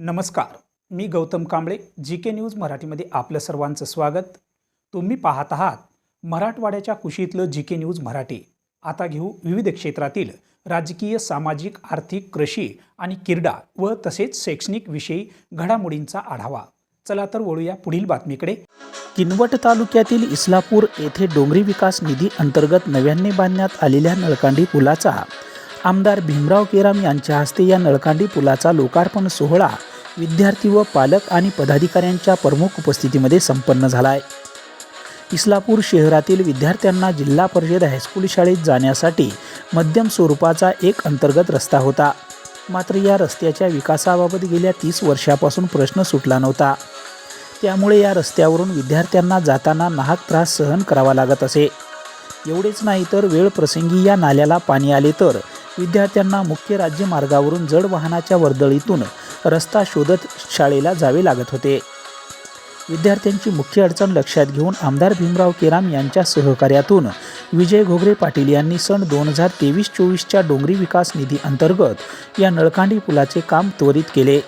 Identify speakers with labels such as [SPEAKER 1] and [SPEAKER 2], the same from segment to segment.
[SPEAKER 1] नमस्कार मी Gautam Kamble G K news मराठीमध्ये आपलं सर्वांचं स्वागत. तुम्ही पाहत आहात मराठवाड्याच्या कुशीतलं जी के न्यूज मराठी. आता घेऊ विविध क्षेत्रातील राजकीय सामाजिक आर्थिक कृषी आणि क्रीडा व तसेच शैक्षणिक विषयी घडामोडींचा आढावा. चला तर वळूया पुढील बातमीकडे. किनवट तालुक्यातील इस्लापूर येथे डोंगरी विकास निधी अंतर्गत नव्याने बांधण्यात आलेल्या नळकांडी पुलाचा आमदार भीमराव केराम यांच्या हस्ते या नळकांडी पुलाचा लोकार्पण सोहळा विद्यार्थी व पालक आणि पदाधिकाऱ्यांच्या प्रमुख उपस्थितीमध्ये संपन्न झाला आहे इस्लापूर शहरातील विद्यार्थ्यांना जिल्हा परिषद हायस्कूल शाळेत जाण्यासाठी मध्यम स्वरूपाचा एक अंतर्गत रस्ता होता. मात्र या रस्त्याच्या विकासाबाबत गेल्या तीस वर्षापासून प्रश्न सुटला नव्हता. त्यामुळे या रस्त्यावरून विद्यार्थ्यांना जाताना नाहक त्रास सहन करावा लागत असे. एवढेच नाही तर वेळ प्रसंगी या नाल्याला पाणी आले तर विद्यार्थ्यांना मुख्य राज्य मार्गावरून जड वाहनाच्या वर्दळीतून रस्ता शोधत शाळेला जावे लागत होते. विद्यार्थ्यांची मुख्य अडचण लक्षात घेऊन आमदार भीमराव केराम यांच्या सहकार्यातून विजय घोगरे पाटील यांनी सन दोन हजार तेवीस चोवीसच्या डोंगरी विकास निधी अंतर्गत या नळकांडी पुलाचे काम त्वरित केले.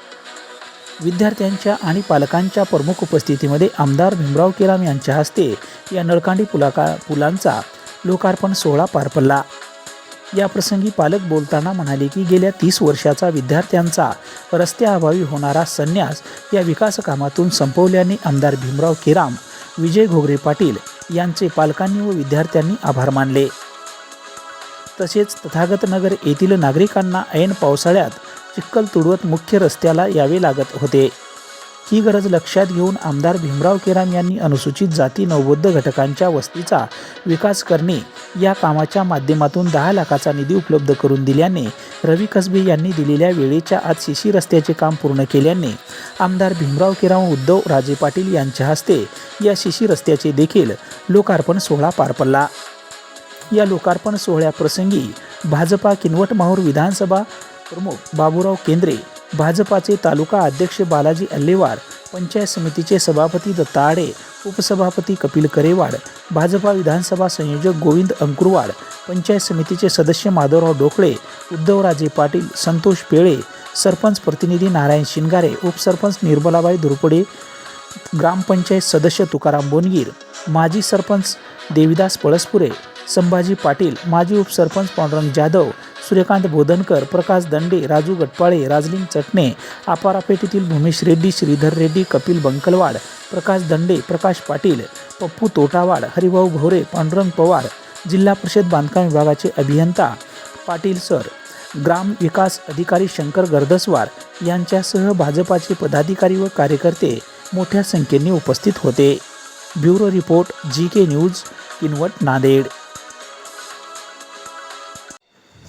[SPEAKER 1] विद्यार्थ्यांच्या आणि पालकांच्या प्रमुख उपस्थितीमध्ये आमदार भीमराव केराम यांच्या हस्ते या नळकांडी पुलाका पुलांचा लोकार्पण सोहळा पार पडला. याप्रसंगी पालक बोलताना म्हणाले की गेल्या तीस वर्षाचा विद्यार्थ्यांचा रस्त्याअभावी होणारा संन्यास या विकास कामातून संपवल्याने आमदार भीमराव केराम विजय घोगरे पाटील यांचे पालकांनी व विद्यार्थ्यांनी आभार मानले. तसेच तथागत नगर येथील नागरिकांना ऐन पावसाळ्यात चिखल तुडवत मुख्य रस्त्याला यावे लागत होते. ही गरज लक्षात घेऊन आमदार भीमराव केराम यांनी अनुसूचित जाती नवबौद्ध घटकांच्या वस्तीचा विकास करणे या कामाच्या माध्यमातून दहा लाखाचा निधी उपलब्ध करून दिल्याने रवी कसबे यांनी दिलेल्या वेळेच्या आत शिशी रस्त्याचे काम पूर्ण केल्याने आमदार भीमराव केराम उद्धव राजे पाटील यांच्या हस्ते या शिशी रस्त्याचे देखील लोकार्पण सोहळा पार पडला. या लोकार्पण सोहळ्याप्रसंगी भाजपा किनवट माहूर विधानसभा प्रमुख बाबूराव केंद्रे भाजपाचे तालुका अध्यक्ष बालाजी अल्लेवार पंचायत समितीचे सभापती दत्ताडे उपसभापती कपिल करेवाड भाजपा विधानसभा संयोजक गोविंद अंकुरवाड पंचायत समितीचे सदस्य माधवराव डोकळे उद्धवराजे पाटील संतोष पेळे सरपंच प्रतिनिधी नारायण शिंगारे उपसरपंच निर्मलाबाई दुरपडे ग्रामपंचायत सदस्य तुकाराम बोनगीर माजी सरपंच देविदास पळसपुरे संभाजी पाटील माजी उपसरपंच पांडुरंग जाधव सूर्यकांत बोधनकर प्रकाश दंडे राजू गटपाळे राजलिंग चटणे आपारापेटीतील भूमेश रेड्डी श्रीधर रेड्डी कपिल बंकलवाड प्रकाश दंडे प्रकाश पाटील पप्पू तोटावाड हरिभाऊ भोरे पांडुरंग पवार जिल्हा परिषद बांधकाम विभागाचे अभियंता पाटील सर ग्राम विकास अधिकारी शंकर गर्दसवार यांच्यासह भाजपाचे पदाधिकारी व कार्यकर्ते मोठ्या संख्येने उपस्थित होते. Bureau report G K news Kinwat Nanded.